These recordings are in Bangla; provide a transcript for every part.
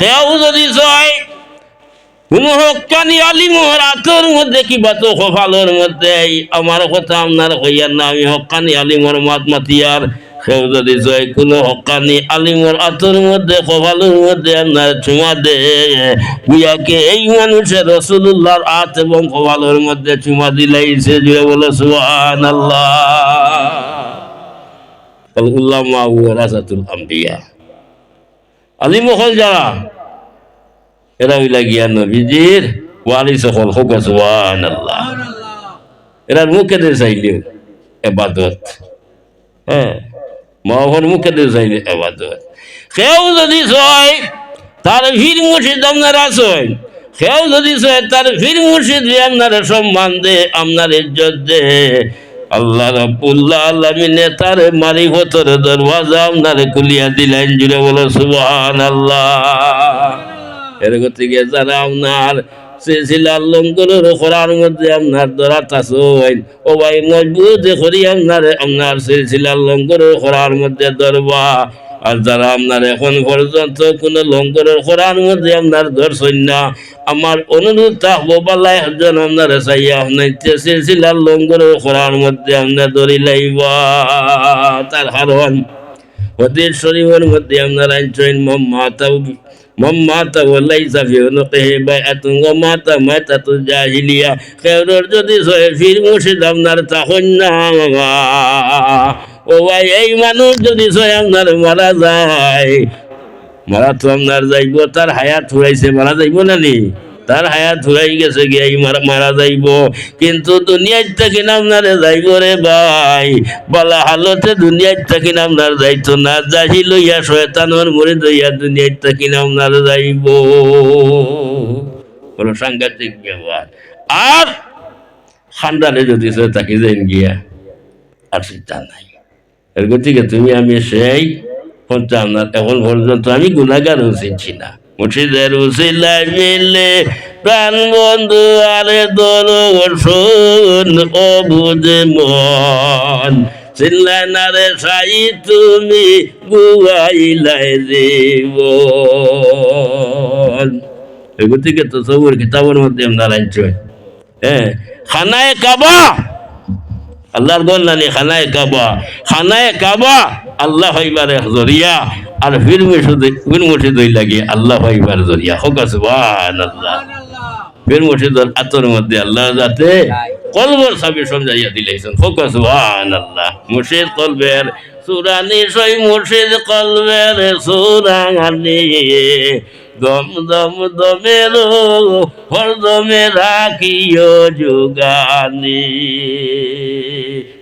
সেও যদি ছয় কোন হকানি আলিমর আতর মধ্যে কিবা তো কপালের মধ্যে? আমার কথা আপনার হইয়ার না, আমি হকানি আলিমর মাত মাতিয়ার। সেও যদি জয়, কোনো হকানি আলিমর আতর মধ্যে, কপালের মধ্যে আপনার চুমা দে। বুয়াকে এই মানুষের রসুল্লাহর আত এবং কপালের মধ্যে চুমা দিলাইছে জুড়ে বলে সুহান আল্লাহ উল্লামা রাসাতুল আম্বিয়া। আলিম হল যারা এরা হইলা গিয়া নবীজির ওয়ালি সকল হোক আল্লাহ এরা মুখে দিয়ে চাইলেও এবাদত। হ্যাঁ মহর মুখে দিয়ে চাইলে এবাদত। সেও যদি ছয় তার ভির মুর্শিদ আপনারা ছয় সেও যদি ছয় তার ভির মুর্শিদ আপনারা সম্মান দে আপনার ইজ্জত দে আল্লাহ রাবুল্লাহ আলমিনে তার মারি হতর দরওয়াজা আপনারে কুলিয়া দিলেন, জুড়ে বলো সুবহান আল্লাহ এর গতিকে যারা আপনার সিলসিলার লঙ্করের খোরার মধ্যে আপনার দরা তাসইন ও ভাই, মজবুত করি আপনার আপনার সিলসিলার লঙ্করের খোরার মধ্যে দরবা আর যারা আপনার এখন পর্যন্ত কোনো লঙ্করের খোরার মধ্যে আপনার ধরছেন না, আমার অনুরোধ থাকব পাল্লাই একজন আপনার চাইয়া আপনার সিলসিলার লঙ্করের খোরার মধ্যে আপনার ধরি লাইবা। তার হারণ হদির শরীফের মধ্যে আপনার আইন মাতা মাতা ওলাইসা ফি উনুকিহি বাইআতুন ওয়া মাতা যদি সয়ে ফির মুর্শিদ আপনার তখন না ও ভাই, এই মানুষ যদি আপনার মারা যায়, মারা তো আপনার যাইব, তার হায়াত ফুরাইছে, মারা যাইব না নি? তার হায়াত ফুরাই গেছে গিয়ে মারা মারা যাইব। কিন্তু দুনিয়ার থেকে আপনারে যাইব রে ভাই। বলা হালতে দুনিয়ার থেকে আপনার যাইতো না। যাহি লইয়া শয়তানোর মরে দইয়া দুনিয়ার থেকে আপনার যাইব। বলো, সাংঘাতিক ব্যবহার। আর খান্ডারে যদি সে তাকে যাইন গিয়া, আর সেটা নাই। এর গতিকে তুমি আমি সেই পঞ্চাম না এখন পর্যন্ত আমি গুণাগার হচ্ছি না মুর্শিদের উসিলায় মিলে প্রাণ বন্ধু আরে দর্শন ও বুঝে মন। চিল্লাই না রে সাই তুমি গুয়াইলাই দেব গতিকে তো সবুর কিতাবের মধ্যে আমরা আনছই হ্যাঁ খানায় কাবা। আল্লাহর গল নানি খানায় কাবা খানায় কাবা, আল্লাহ হইবার জরিয়া। আর ফির ফির মুর্শিদ লাগে আল্লাহ হইবার জরিয়া। হোক সুবহান আল্লাহ ফির মুর্শিদর আতর মধ্যে আল্লাহ যাতে কলবর সাবি সমঝাইয়া দিলেছেন হোক সুবহান আল্লাহ মুর্শিদ কলবের সুরানি, সই মুর্শিদ কলবের সুরানি। দম দম দমের হর দমে রাখিও যোগানি।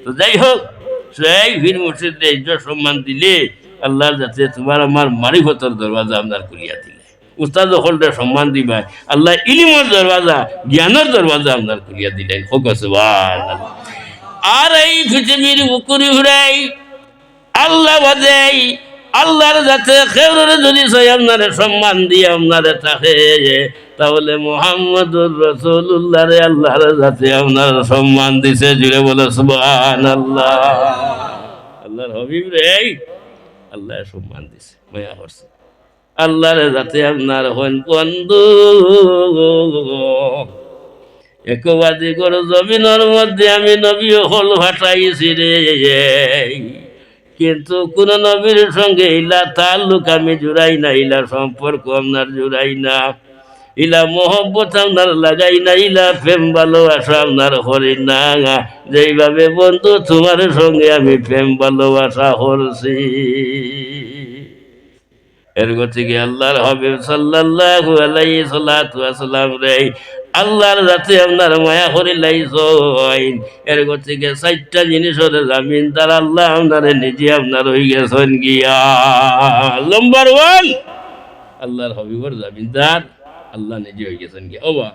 তো যাই হোক, সেই বীর মুর্শিদে ইজ্জত সম্মান দিলে আল্লাহ যাতে তোমার আমার মারিফতর দরওয়াজা আপনার করিয়া দিলে। উস্তাদ হলটা সম্মান দিবা, আল্লাহ ইলিমর দরওয়াজা, জ্ঞানের দরওয়াজা আপনার করিয়া দিলেন হোক আর এই পৃথিবীর উকুরি ঘুরাই আল্লাহ বাদেই আল্লাহর যাতে খেউরে যদি সই আপনারে সম্মান দিয়ে আপনারে থাকে, তাহলে মোহাম্মদুর রসুল্লাহরে আল্লাহর যাতে আপনার সম্মান দিছে, জুড়ে বলে সুবহান আল্লাহ আল্লাহর হবিব রে আল্লাহ সম্মান দিছে, মায়া করছে। আল্লাহরে যাতে আপনার হন বন্ধু। একবাদি করে জমিনের মধ্যে আমি নবী হল ভাটাইছি রে। কিন্তু কোন নবীর সঙ্গে ইলা তাল্লুক আমি জুড়াই না, ইলা সম্পর্ক আপনার জুড়াই না। ইলা মোহব্বত আপনার লাগাই না, ইলা প্রেম ভালোবাসা আপনার হরি না। যেইভাবে বন্ধু, তোমার সঙ্গে আমি প্রেম ভালোবাসা হরছি এর গতিকে আল্লাহর হবে সাল্লাল্লাহু আলাইহি সাল্লাতু ওয়াসাল্লাম রে? আল্লাহর রাতে আপনার মায়া করে লাইছেন এর গতিকে চারটা জিনিসের জামিন, তার আল্লাহ আপনারে নিজে আপনার হয়ে গেছেন গিয়া। নম্বর ওয়ান আল্লাহর হবিবর জামিনদার আল্লাহ নিজে হয়ে গেছেন গিয়া। ওবা,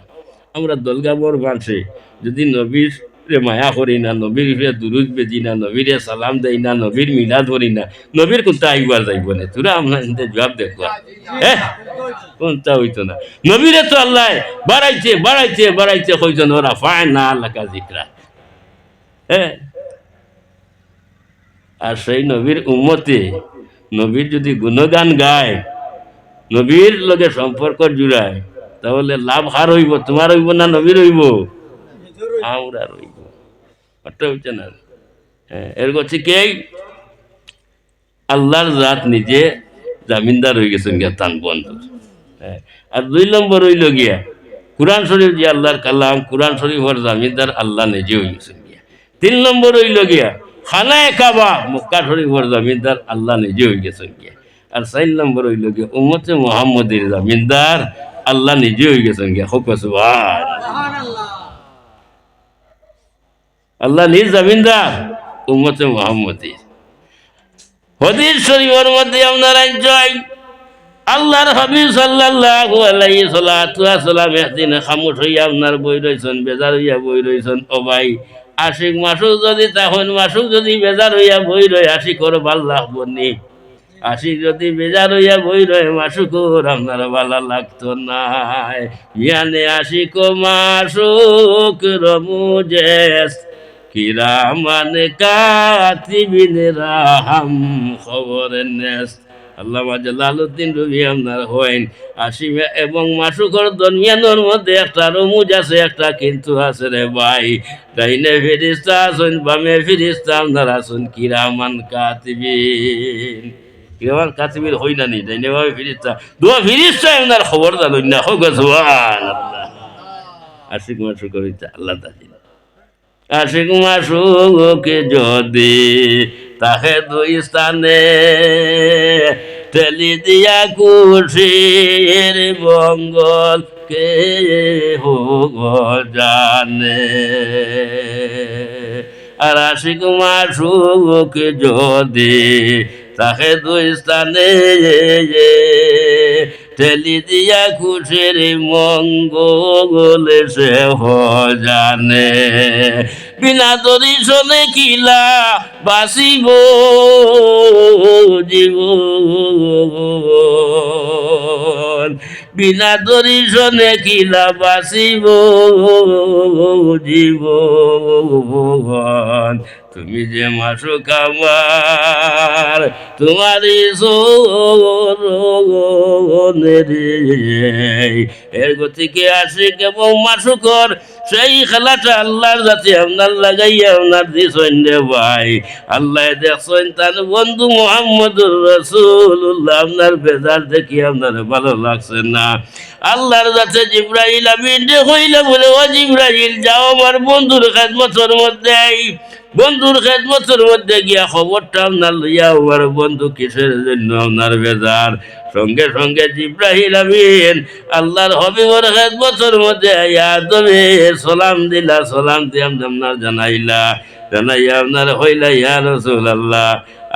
আমরা দলগাবর মানুষে যদি নবীর রে মায়া করি না নবীর দুরুদ বেজি না নবীরে সালাম দেই না নবীর মিলাদ করি না নবীর কোনটা আইবার যাইব না তোরা আমরা জবাব দেখবা হ্যাঁ কোনটা হইতো না নবীরে তো আল্লাহ বাড়াইছে বাড়াইছে বাড়াইছে কইছেন ওরা ফায় না আল্লাহ জিকরা হ্যাঁ আর সেই নবীর উম্মতে নবীর যদি গুণগান গায় নবীর লগে সম্পর্ক জুড়ায় তাহলে লাভ হার হইব তোমার হইব না নবীর হইব হ্যাঁ আল্লাহর জাত নিজে জামিনদার হয়ে গেছেন গিয়া তান হ্যাঁ আর দুই নম্বর হইল গিয়া, কোরআন শরীফ যে আল্লাহর কালাম, কোরআন শরীফের জামিনদার আল্লাহ নিজে হয়ে গেছেন গিয়া। তিন নম্বর হইল গিয়া খানায় কাবা, মক্কা শরীফের জামিনদার আল্লাহ নিজে হয়ে গেছেন গিয়া। আর চার নম্বর হইল গিয়া, উম্মতে মোহাম্মদের জামিনদার আল্লাহ নিজে হয়ে গেছেন গিয়া। হোক সুবহান। আল্লাহ নিজ জামিনদার উম্মতে মোহাম্মদের হদির শরীফের মধ্যে আপনারা জয় আল্লাহর হাবিব সাল্লাল্লাহু আলাইহি সাল্লাতু ওয়াসাল্লাম একদিন খামোশ হইয়া আপনার বই রইছেন, বেজার হইয়া বই রইছেন। ও ভাই, আশিক মাসুক যদি তখন মাসুক যদি বেজার হইয়া বই রয় আশিকর ভালো লাগবো নি। আশিক যদি বেজার হইয়া বই রয় মাসুকর আপনার ভালো লাগতো না ইয়ানে আশিক মাসুক রমুজেস কিরামান কাতিবিন রাহাম খবরের নেস। আল্লামা জালালউদ্দিন রবি আপনার হইন। আসিমে এবং মাসুকর দরমিয়ানোর মধ্যে একটা রমুজ আছে, একটা কিন্তু আছে রে ভাই। ডাইনে ফিরিস্তা আসুন বামে ফিরিস্তা আপনার আসুন কিরামান কাতিবিন। কিরামান কাতিবিন হই না নি, ডাইনে বামে ফিরিস্তা। দুয়া ফিরিস্তা আপনার খবর জানুন না হোক সুবহান আল্লাহ আশিক মাসুকর আল্লাহ তাহিন আশিক মাসুকে যদি তাহে দুই স্থানে ঠেলি দিয়া কুশির মঙ্গল কে হোক জানে। আর আশিক মাসুকে যদি তাহে দুই স্থানে ঠেলি দিয়া খুশির মঙ্গল সে জানে বিনা দরিশনে কিলা বাসিব জীবন। বিনা দরিশনে কিলা বাসিব জীবন। তুমি যে মাসুক আমার, তোমারই গতিকে আসে কেবল মাসুকর সেই খেলাটা আল্লাহর যাতে আপনার লাগাইয়া আপনার দিছেন রে ভাই। আল্লাহ দেখছেন তার বন্ধু রসুল্লাহ আপনার বেজার দেখি আপনার ভালো লাগছে না। আল্লাহর জিব্রাহিল বলে, ও জিব্রাহিল যাও আমার বন্ধুর খেদমতর মধ্যে। বন্ধুর মধ্যে গিয়া খবরটা আপনার লইয়া, আমার বন্ধু কিসের জন্য আপনার বেজার সঙ্গে সঙ্গে জিব্রাহিল আমিন, আল্লাহর হবিবর খেদমতের মধ্যে আয়া তুমি সালাম দিলা, সালাম দিয়ে আপনার জানাইলা, জানাইয়া আপনার হইলা, ইয়া রসুল আল্লাহ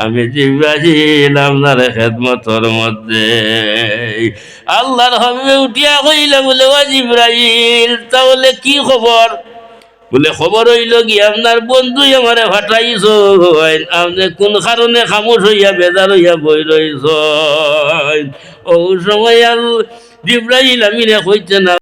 আমি জিব্রাহিল আপনার খেদমতর মধ্যে। আল্লাহর হবিবে উঠিয়া হইলা বলে ও জিব্রাহিল, তাহলে কি খবর? বলে, খবর হইল কি, আপনার বন্ধুই আমারে ফাটাইছ আপনি কোন কারণে খামোশ হইয়া, বেজার হইয়া বই রইছ ও সময় আর জিব্রাহিল আমি কইছে না